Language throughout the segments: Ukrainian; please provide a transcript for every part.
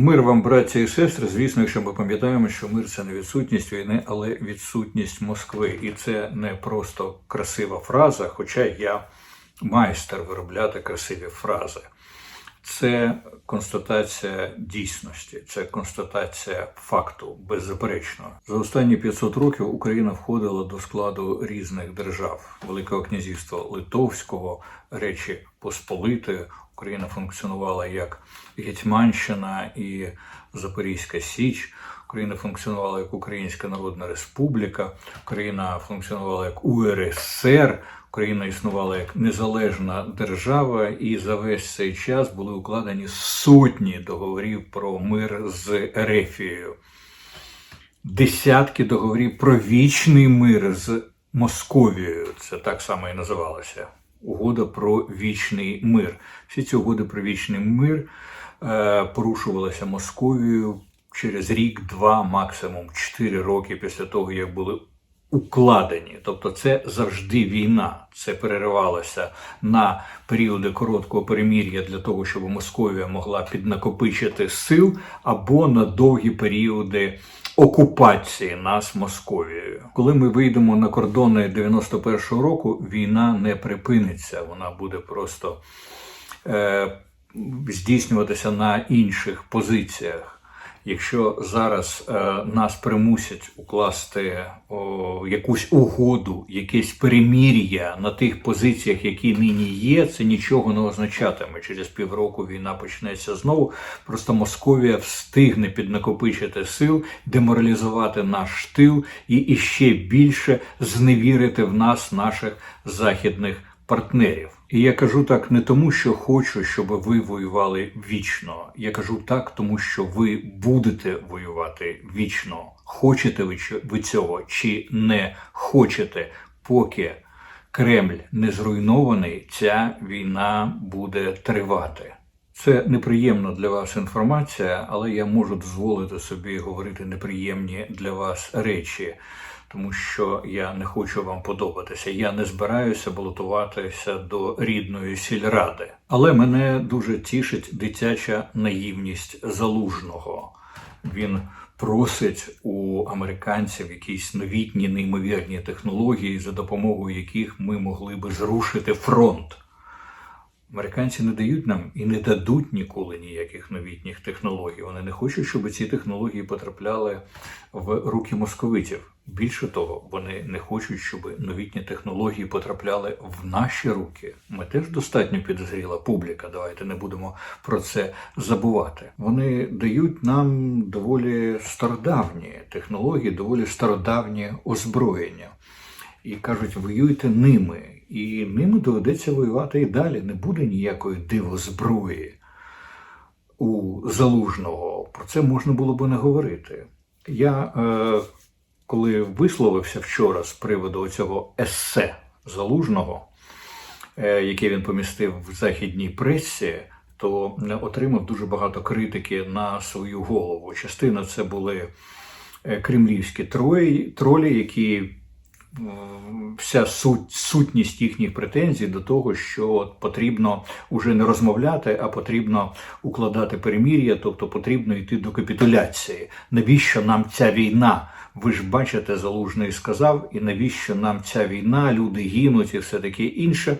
Мир вам, браття і сестри. Звісно, якщо ми пам'ятаємо, що мир це не відсутність війни, але відсутність Москви. І це не просто красива фраза, хоча я майстер виробляти красиві фрази. Це констатація дійсності, це констатація факту, беззаперечно. За останні 500 років Україна входила до складу різних держав: Великого князівства Литовського, Речі Посполити. Україна функціонувала як Гетьманщина і Запорізька Січ. Україна функціонувала як Українська Народна Республіка, Україна функціонувала як УРСР, Україна існувала як незалежна держава, і за весь цей час були укладені сотні договорів про мир з Ерефією, десятки договорів про вічний мир з Московією. Це так само і називалося. Угода про вічний мир. Всі ці угоди про вічний мир е, порушувалися Московією через рік, два, максимум чотири роки після того, як були укладені. Тобто, це завжди війна. Це переривалося на періоди короткого перемір'я для того, щоб Московія могла піднакопичити сил, або на довгі періоди окупації нас Московією. Коли ми вийдемо на кордони 91-го року, війна не припиниться, вона буде просто е, здійснюватися на інших позиціях. Якщо зараз е, нас примусять укласти о, якусь угоду, якесь перемір'я на тих позиціях, які нині є, це нічого не означатиме. Через півроку війна почнеться знову. Просто Московія встигне піднакопичити сил, деморалізувати наш тил і іще більше зневірити в нас наших західних партнерів. І я кажу так не тому, що хочу, щоб ви воювали вічно. Я кажу так, тому що ви будете воювати вічно. Хочете ви цього чи не хочете, поки Кремль не зруйнований, ця війна буде тривати. Це неприємна для вас інформація, але я можу дозволити собі говорити неприємні для вас речі, тому що я не хочу вам подобатися. Я не збираюся балотуватися до рідної сільради. Але мене дуже тішить дитяча наївність залужного. Він просить у американців якісь новітні неймовірні технології, за допомогою яких ми могли би зрушити фронт. Американці не дають нам і не дадуть ніколи ніяких новітніх технологій. Вони не хочуть, щоб ці технології потрапляли в руки московитів. Більше того, вони не хочуть, щоб новітні технології потрапляли в наші руки. Ми теж достатньо підозріла публіка. Давайте не будемо про це забувати. Вони дають нам доволі стародавні технології, доволі стародавнє озброєння і кажуть, воюйте ними. І ними доведеться воювати і далі. Не буде ніякої дивозброї у залужного. Про це можна було би не говорити. Я, е, коли висловився вчора з приводу цього есе залужного, е, яке він помістив в західній пресі, то е, отримав дуже багато критики на свою голову. Частина це були е, кремлівські тролі, які вся суть, сутність їхніх претензій до того, що от потрібно уже не розмовляти, а потрібно укладати перемір'я, тобто потрібно йти до капітуляції. Навіщо нам ця війна? Ви ж бачите, залужний сказав, і навіщо нам ця війна, люди гинуть і все таке інше.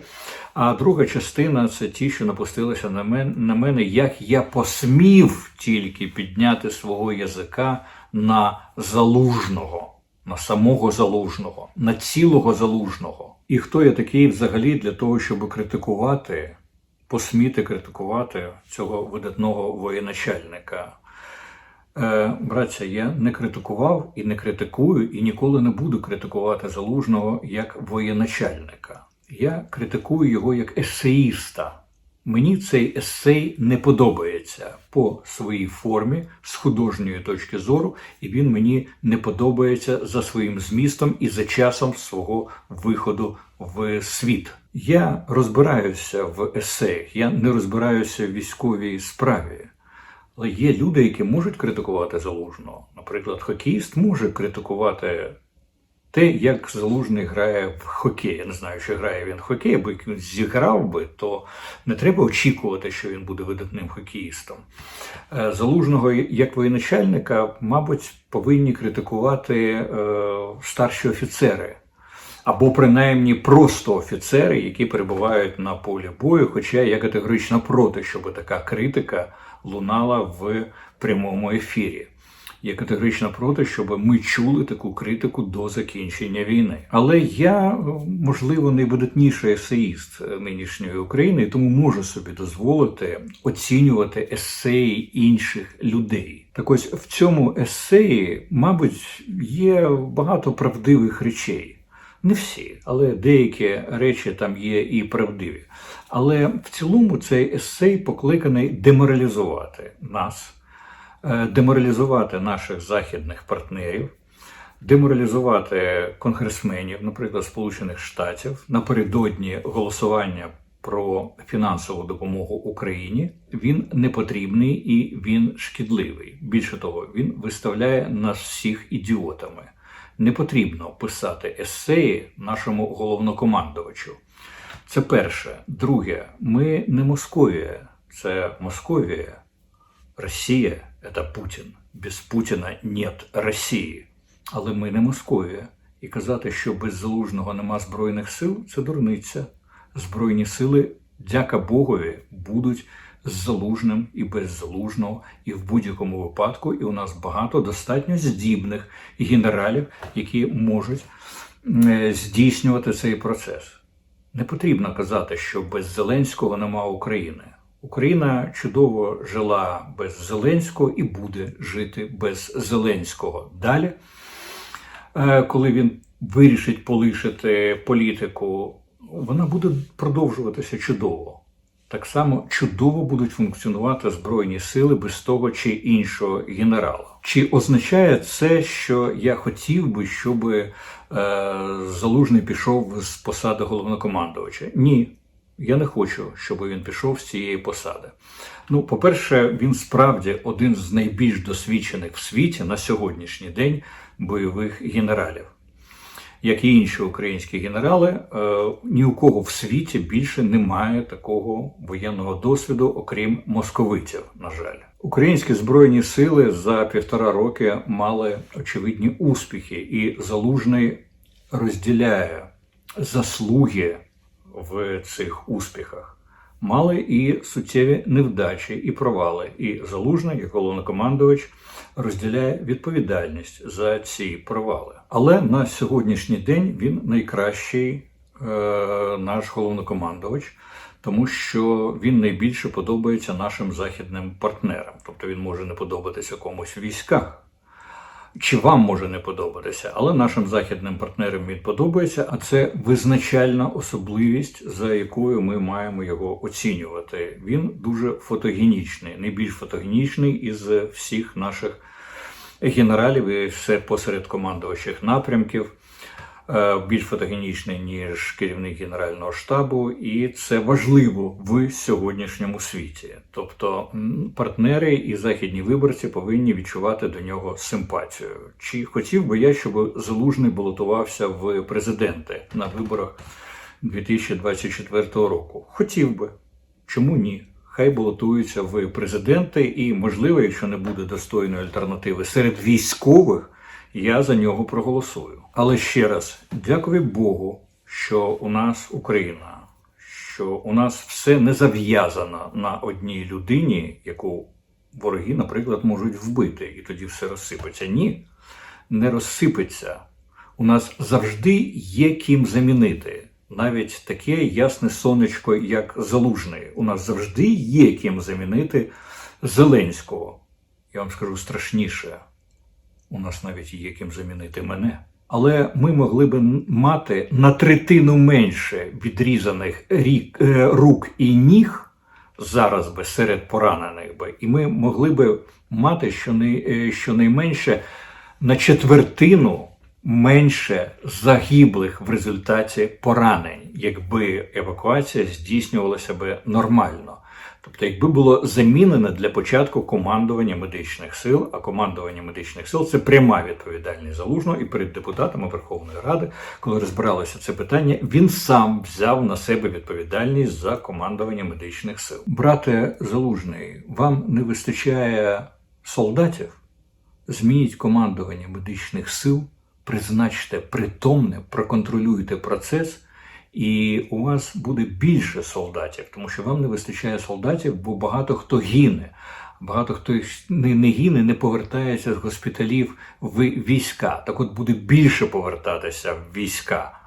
А друга частина це ті, що напустилися на мене, на мене, як я посмів тільки підняти свого язика на залужного на самого залужного, на цілого залужного. І хто я такий взагалі для того, щоб критикувати, посміти критикувати цього видатного воєначальника? Е, браття, я не критикував і не критикую, і ніколи не буду критикувати залужного як воєначальника. Я критикую його як есеїста. Мені цей есей не подобається по своїй формі з художньої точки зору, і він мені не подобається за своїм змістом і за часом свого виходу в світ. Я розбираюся в есеях, я не розбираюся в військовій справі. Але є люди, які можуть критикувати залужного. Наприклад, хокеїст може критикувати те, як Залужний грає в хокей. Я не знаю, чи грає він в хокей, бо як він зіграв би, то не треба очікувати, що він буде видатним хокеїстом. Е, Залужного як воєначальника, мабуть, повинні критикувати е, старші офіцери. Або принаймні просто офіцери, які перебувають на полі бою. Хоча я категорично проти, щоб така критика лунала в прямому ефірі. Я категорично проти, щоб ми чули таку критику до закінчення війни. Але я, можливо, найвидатніший есеїст нинішньої України, тому можу собі дозволити оцінювати есеї інших людей. Так ось в цьому есеї, мабуть, є багато правдивих речей. Не всі, але деякі речі там є і правдиві. Але в цілому цей есей покликаний деморалізувати нас, деморалізувати наших західних партнерів, деморалізувати конгресменів, наприклад, Сполучених Штатів напередодні голосування про фінансову допомогу Україні. Він не потрібний і він шкідливий. Більше того, він виставляє нас всіх ідіотами. Не потрібно писати есеї нашому головнокомандувачу. Це перше. Друге, ми не Московія, це Московія. Росія це Путін. Без Путіна нет Росії. Але ми не Московія. І казати, що без залужного нема збройних сил це дурниця. Збройні сили, дяка Богові, будуть з залужним і без залужного, і в будь-якому випадку. І у нас багато достатньо здібних генералів, які можуть е, здійснювати цей процес. Не потрібно казати, що без Зеленського нема України. Україна чудово жила без Зеленського і буде жити без Зеленського. Далі, е, коли він вирішить полишити політику, вона буде продовжуватися чудово. Так само чудово будуть функціонувати збройні сили без того чи іншого генерала. Чи означає це, що я хотів би, щоб е, залужний пішов з посади головнокомандувача? Ні, я не хочу, щоб він пішов з цієї посади. Ну, по-перше, він справді один з найбільш досвідчених в світі на сьогоднішній день бойових генералів як і інші українські генерали, е, ні у кого в світі більше немає такого воєнного досвіду, окрім московитів. На жаль, українські збройні сили за півтора роки мали очевидні успіхи, і залужний розділяє заслуги в цих успіхах. Мали і суттєві невдачі і провали. І залужний, як головнокомандувач, розділяє відповідальність за ці провали. Але на сьогоднішній день він найкращий е, наш головнокомандувач, тому що він найбільше подобається нашим західним партнерам. Тобто він може не подобатися комусь в військах. Чи вам може не подобатися, але нашим західним партнерам він подобається, а це визначальна особливість, за якою ми маємо його оцінювати. Він дуже фотогенічний, найбільш фотогенічний із всіх наших генералів і все посеред командувачів напрямків. Е, більш фотогенічний ніж керівник Генерального штабу, і це важливо в сьогоднішньому світі. Тобто партнери і західні виборці повинні відчувати до нього симпатію. Чи хотів би я, щоб залужний балотувався в президенти на виборах 2024 року? Хотів би, чому ні? Хай балотуються в президенти, і можливо, якщо не буде достойної альтернативи серед військових я за нього проголосую. Але ще раз дякую Богу, що у нас Україна, що у нас все не зав'язано на одній людині, яку вороги, наприклад, можуть вбити, і тоді все розсипеться. Ні, не розсипеться. У нас завжди є ким замінити. Навіть таке ясне сонечко, як залужний. У нас завжди є ким замінити Зеленського. Я вам скажу страшніше у нас навіть є ким замінити мене. Але ми могли б мати на третину менше відрізаних рік, е, рук і ніг зараз би серед поранених би, і ми могли б мати е, щонайменше на четвертину менше загиблих в результаті поранень, якби евакуація здійснювалася би нормально. Тобто, якби було замінено для початку командування медичних сил, а командування медичних сил це пряма відповідальність залужного і перед депутатами Верховної Ради, коли розбиралося це питання, він сам взяв на себе відповідальність за командування медичних сил. Брате залужний, вам не вистачає солдатів? Змініть командування медичних сил, призначте притомне, проконтролюйте процес, і у вас буде більше солдатів, тому що вам не вистачає солдатів, бо багато хто гине. Багато хто не, не гине, не повертається з госпіталів в війська. Так от буде більше повертатися в війська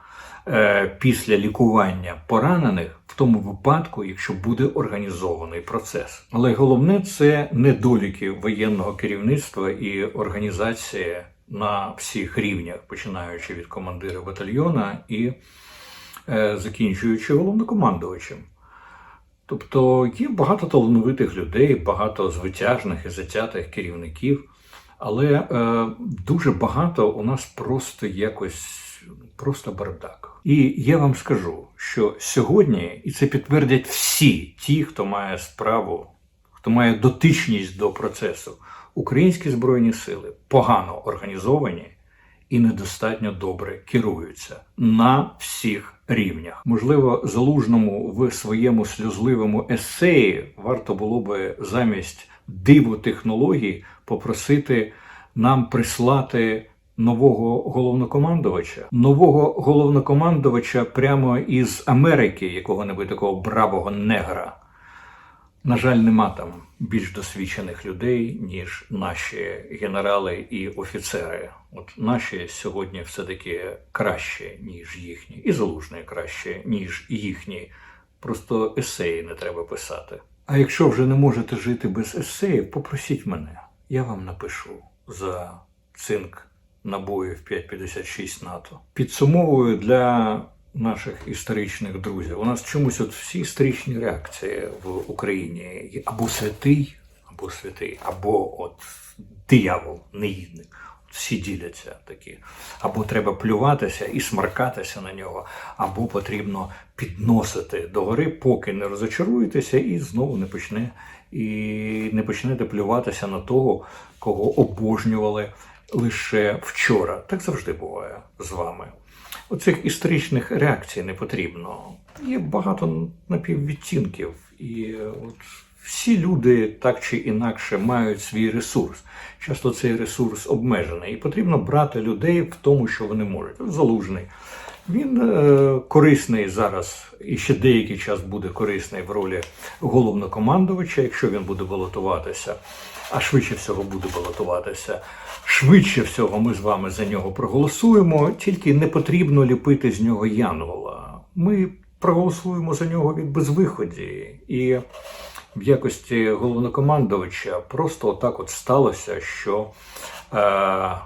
е, після лікування поранених в тому випадку, якщо буде організований процес. Але головне це недоліки воєнного керівництва і організації на всіх рівнях, починаючи від командира батальйона і закінчуючи головнокомандувачем. Тобто є багато талановитих людей, багато звитяжних і затятих керівників, але е, дуже багато у нас просто якось просто бардак. І я вам скажу, що сьогодні, і це підтвердять всі ті, хто має справу, хто має дотичність до процесу, українські збройні сили погано організовані і недостатньо добре керуються на всіх рівнях. Можливо, залужному в своєму сльозливому есеї варто було би замість диву технологій попросити нам прислати нового головнокомандувача, нового головнокомандувача прямо із Америки, якого-небудь такого бравого негра. На жаль, нема там більш досвідчених людей, ніж наші генерали і офіцери. От наші сьогодні все-таки краще, ніж їхні, і залужний краще, ніж їхні. Просто есеї не треба писати. А якщо вже не можете жити без есеїв, попросіть мене, я вам напишу за цинк набоїв 5,56 НАТО. Підсумовую для наших історичних друзів. У нас чомусь от всі історичні реакції в Україні або святий, або святий, або от диявол, негідник. Всі діляться такі. Або треба плюватися і смаркатися на нього, або потрібно підносити догори, поки не розочаруєтеся, і знову не почне і не почнете плюватися на того, кого обожнювали лише вчора. Так завжди буває з вами. Оцих історичних реакцій не потрібно. Є багато напіввідтінків, і от всі люди так чи інакше мають свій ресурс. Часто цей ресурс обмежений, і потрібно брати людей в тому, що вони можуть. Залужний. Він е, корисний зараз і ще деякий час буде корисний в ролі головнокомандувача, якщо він буде балотуватися, а швидше всього буде балотуватися. Швидше всього ми з вами за нього проголосуємо, тільки не потрібно ліпити з нього Янгола. Ми проголосуємо за нього від безвиході. І в якості головнокомандувача просто отак от сталося, що е,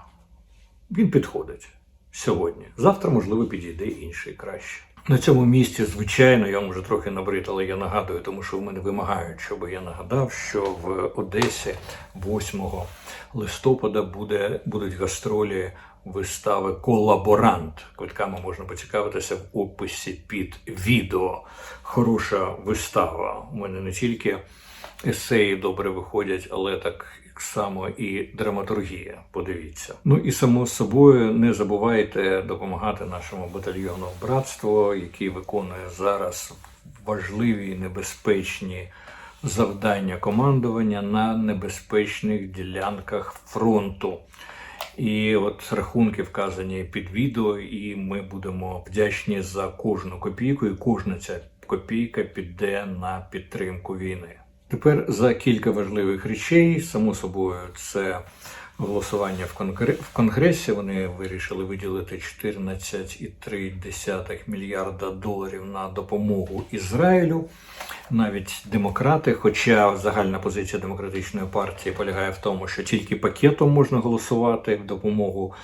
він підходить сьогодні. Завтра, можливо, підійде інший краще. На цьому місці, звичайно, я вам вже трохи набрид, але я нагадую, тому що в мене вимагають, щоб я нагадав, що в Одесі 8 листопада буде, будуть гастролі вистави Колаборант. Квитками можна поцікавитися в описі під відео. Хороша вистава. У мене не тільки есеї добре виходять, але так само і драматургія. Подивіться. Ну і само собою не забувайте допомагати нашому батальйону братство, який виконує зараз важливі і небезпечні завдання командування на небезпечних ділянках фронту. І от рахунки вказані під відео, і ми будемо вдячні за кожну копійку, і кожна ця копійка піде на підтримку війни. Тепер за кілька важливих речей, само собою, це голосування в конгресі. Вони вирішили виділити 14,3 мільярда доларів на допомогу Ізраїлю. Навіть демократи, хоча загальна позиція демократичної партії полягає в тому, що тільки пакетом можна голосувати в допомогу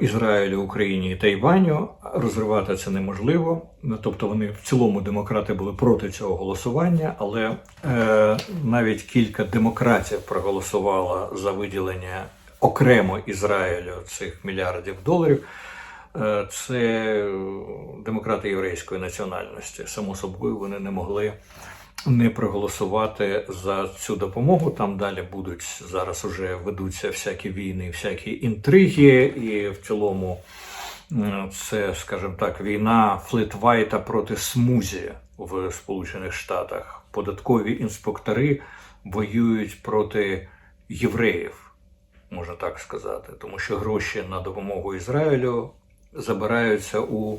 Ізраїлю, Україні і Тайваню, розривати це неможливо. Тобто вони в цілому демократи були проти цього голосування, але е, навіть кілька демократів проголосувало за виділення окремо Ізраїлю цих мільярдів доларів. Е, Це демократи єврейської національності. Само собою вони не могли не проголосувати за цю допомогу. Там далі будуть зараз уже ведуться всякі війни, всякі інтриги, і в цілому це, скажімо так, війна Флетвайта проти Смузі в Сполучених Штатах. Податкові інспектори воюють проти євреїв, можна так сказати, тому що гроші на допомогу Ізраїлю забираються у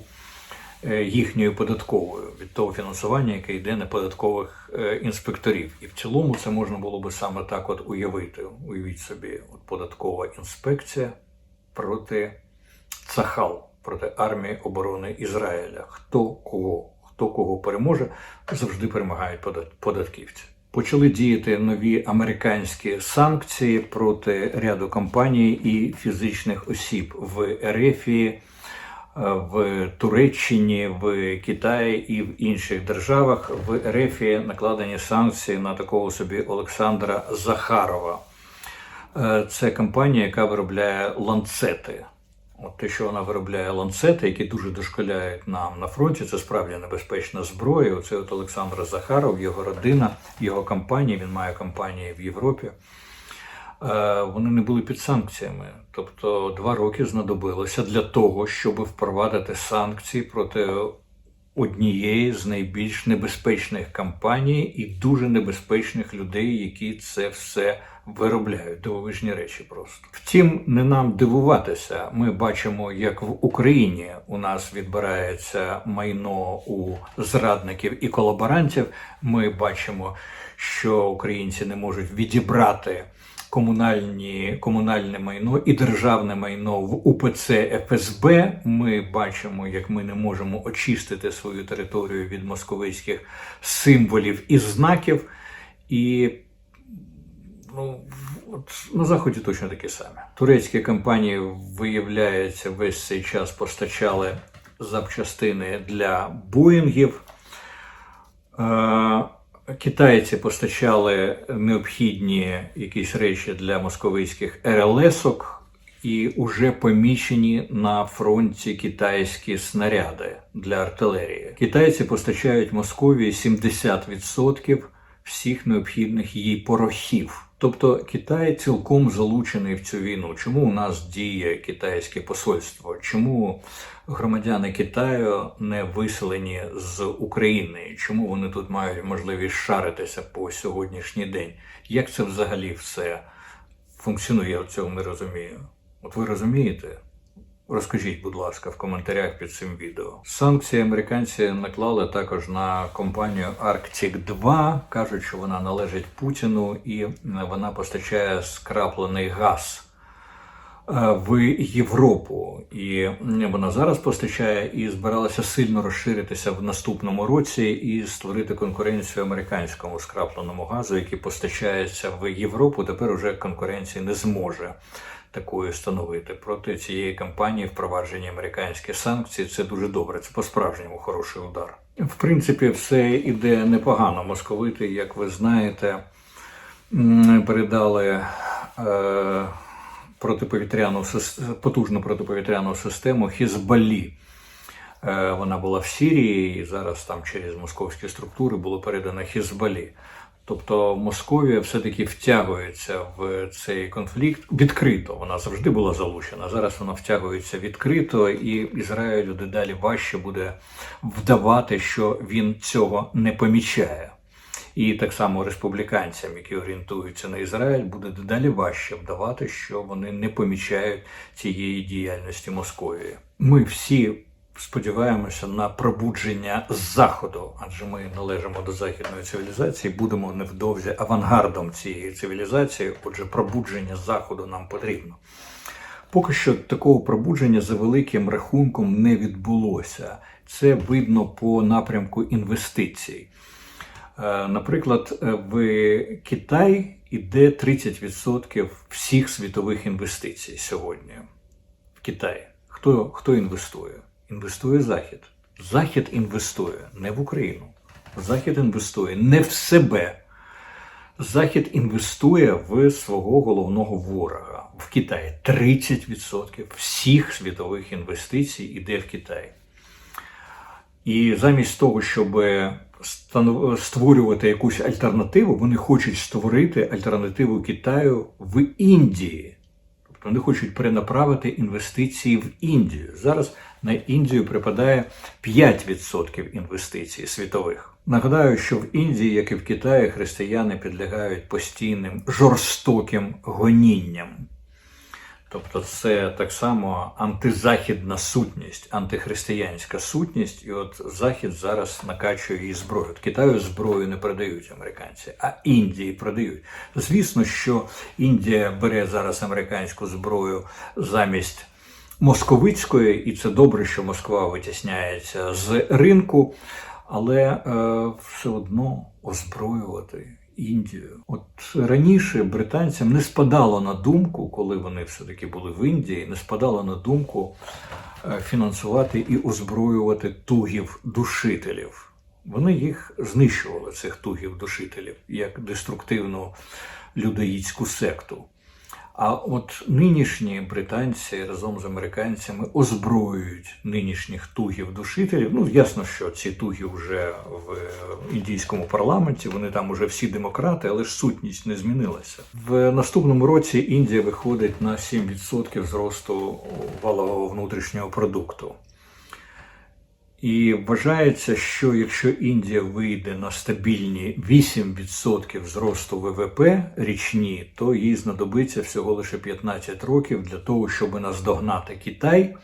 їхньою податковою від того фінансування, яке йде на податкових е, інспекторів. І в цілому це можна було би саме так от уявити. Уявіть собі, от податкова інспекція проти Цахал, проти армії оборони Ізраїля. Хто кого, хто кого переможе, завжди перемагають подат- податківці. Почали діяти нові американські санкції проти ряду компаній і фізичних осіб в Ерефії, е, в Туреччині, в Китаї і в інших державах. В Ерефії накладені санкції на такого собі Олександра Захарова. Е, Це компанія, яка виробляє ланцети. От те, що вона виробляє ланцети, які дуже дошколяють нам на фронті, це справді небезпечна зброя. Оце от Олександр Захаров, його родина, його компанія, він має компанії в Європі. Е, Вони не були під санкціями. Тобто два роки знадобилося для того, щоб впровадити санкції проти однієї з найбільш небезпечних компаній і дуже небезпечних людей, які це все виробляють. Дивовижні речі просто. Втім, не нам дивуватися. Ми бачимо, як в Україні у нас відбирається майно у зрадників і колаборантів. Ми бачимо, що українці не можуть відібрати комунальні, комунальне майно і державне майно в УПЦ ФСБ. Ми бачимо, як ми не можемо очистити свою територію від московицьких символів і знаків. І ну, от на заході точно такі самі. Турецькі компанії, виявляється, весь цей час постачали запчастини для Боїнгів. Е, Китайці постачали необхідні якісь речі для московицьких РЛСок, і вже помічені на фронті китайські снаряди для артилерії. Китайці постачають Московії 70% всіх необхідних їй порохів. Тобто Китай цілком залучений в цю війну. Чому у нас діє китайське посольство? Чому громадяни Китаю не виселені з України? Чому вони тут мають можливість шаритися по сьогоднішній день? Як це взагалі все функціонує? Я цьому? не розумію. От ви розумієте? Розкажіть, будь ласка, в коментарях під цим відео. Санкції американці наклали також на компанію Arctic 2. кажуть, що вона належить Путіну і вона постачає скраплений газ е, в Європу. І вона зараз постачає і збиралася сильно розширитися в наступному році і створити конкуренцію американському скрапленому газу, який постачається в Європу. Тепер уже конкуренції не зможе такою становити. Проти цієї кампанії впровадження американських санкцій це дуже добре. Це по-справжньому хороший удар. В принципі, все іде непогано. Московити, як ви знаєте, передали. Е- Протиповітряну потужну протиповітряну систему Хізбалі. Е, Вона була в Сирії і зараз там через московські структури було передано Хізбалі. Тобто Московія все-таки втягується в цей конфлікт відкрито. Вона завжди була залучена. Зараз вона втягується відкрито, і Ізраїлю дедалі важче буде вдавати, що він цього не помічає. І так само республіканцям, які орієнтуються на Ізраїль, буде дедалі важче вдавати, що вони не помічають цієї діяльності Московії. Ми всі сподіваємося на пробудження заходу, адже ми належимо до західної цивілізації, будемо невдовзі авангардом цієї цивілізації. Отже, пробудження заходу нам потрібно. Поки що такого пробудження за великим рахунком не відбулося. Це видно по напрямку інвестицій. Е, Наприклад, е, в Китай іде 30% всіх світових інвестицій сьогодні. В Китаї. Хто, хто інвестує? Інвестує Захід. Захід інвестує не в Україну. Захід інвестує не в себе. Захід інвестує в свого головного ворога в Китаї. 30% всіх світових інвестицій іде в Китай. І замість того, щоб створювати якусь альтернативу, вони хочуть створити альтернативу Китаю в Індії. Вони хочуть перенаправити інвестиції в Індію. Зараз на Індію припадає 5% інвестицій світових. Нагадаю, що в Індії, як і в Китаї, християни підлягають постійним жорстоким гонінням. Тобто це так само антизахідна сутність, антихристиянська сутність, і от Захід зараз накачує її зброю. От Китаю зброю не продають американці, а Індії продають. Звісно, що Індія бере зараз американську зброю замість московицької, і це добре, що Москва витісняється з ринку, але е, все одно озброювати. Індію. От раніше британцям не спадало на думку, коли вони все-таки були в Індії, не спадало на думку е, фінансувати і озброювати тугів душителів. Вони їх знищували, цих тугів душителів, як деструктивну людоїдську секту. А от нинішні британці разом з американцями озброюють нинішніх тугів душителів. Ну, ясно, що ці туги вже в індійському парламенті, вони там уже всі демократи, але ж сутність не змінилася. В наступному році Індія виходить на 7% зросту валового внутрішнього продукту. І вважається, що якщо Індія вийде на стабільні 8% зросту ВВП річні, то їй знадобиться всього лише 15 років для того, щоб наздогнати Китай,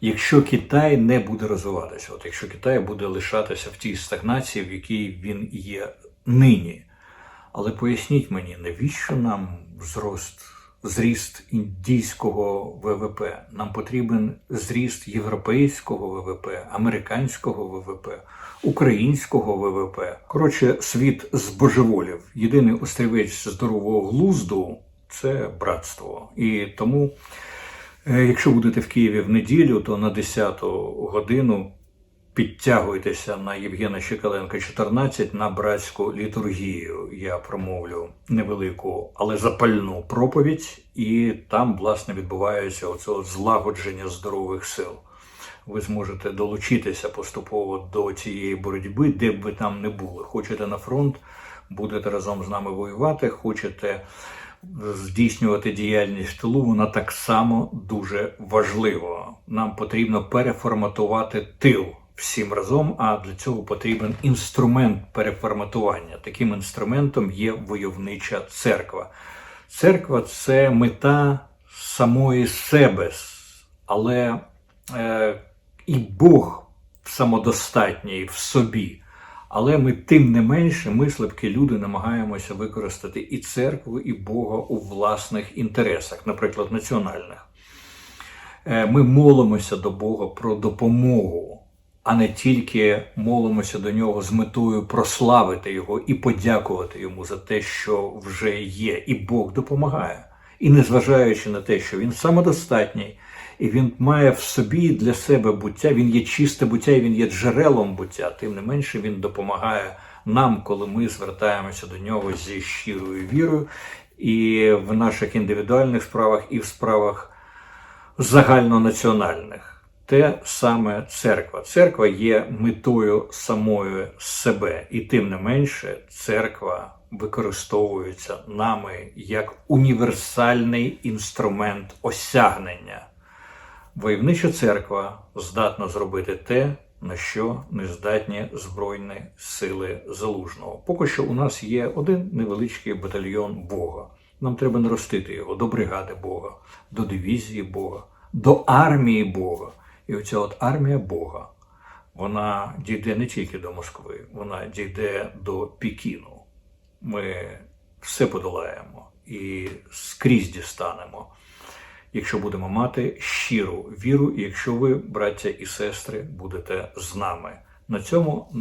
якщо Китай не буде розвиватися, от якщо Китай буде лишатися в тій стагнації, в якій він є нині. Але поясніть мені, навіщо нам зрост? Зріст індійського ВВП. Нам потрібен зріст європейського ВВП, американського ВВП, українського ВВП. Коротше, світ збожеволів. Єдиний острівець здорового глузду це братство. І тому, е, якщо будете в Києві в неділю, то на 10 годину підтягуйтеся на Євгена Щекаленка 14 на братську літургію. Я промовлю невелику, але запальну проповідь, і там, власне, відбувається оце злагодження здорових сил. Ви зможете долучитися поступово до цієї боротьби, де б ви там не були. Хочете на фронт, будете разом з нами воювати, хочете здійснювати діяльність тилу, вона так само дуже важлива. Нам потрібно переформатувати тил всім разом, а для цього потрібен інструмент переформатування. Таким інструментом є войовнича церква. Церква це мета самої себе, але е, і Бог самодостатній в собі. Але ми тим не менше, ми, слабкі люди, намагаємося використати і церкву, і Бога у власних інтересах, наприклад, національних. Е, Ми молимося до Бога про допомогу, а не тільки молимося до нього з метою прославити його і подякувати йому за те, що вже є. І Бог допомагає. І незважаючи на те, що він самодостатній, і він має в собі для себе буття, він є чисте буття, і він є джерелом буття. Тим не менше він допомагає нам, коли ми звертаємося до нього зі щирою вірою, і в наших індивідуальних справах, і в справах загальнонаціональних. Те саме церква. Церква є метою самої себе, і тим не менше, церква використовується нами як універсальний інструмент осягнення. Войовнича церква здатна зробити те, на що не здатні Збройні сили залужного. Поки що у нас є один невеличкий батальйон Бога. Нам треба наростити його до бригади Бога, до дивізії Бога, до армії Бога. І оця от армія Бога, вона дійде не тільки до Москви, вона дійде до Пекіну. Ми все подолаємо і скрізь дістанемо якщо будемо мати щиру віру, і якщо ви, браття і сестри, будете з нами. На цьому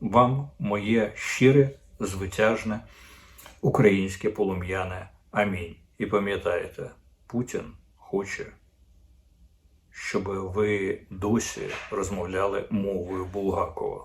вам моє щире, звитяжне українське полум'яне амінь. І пам'ятайте, Путін хоче, щоб ви досі розмовляли мовою Булгакова.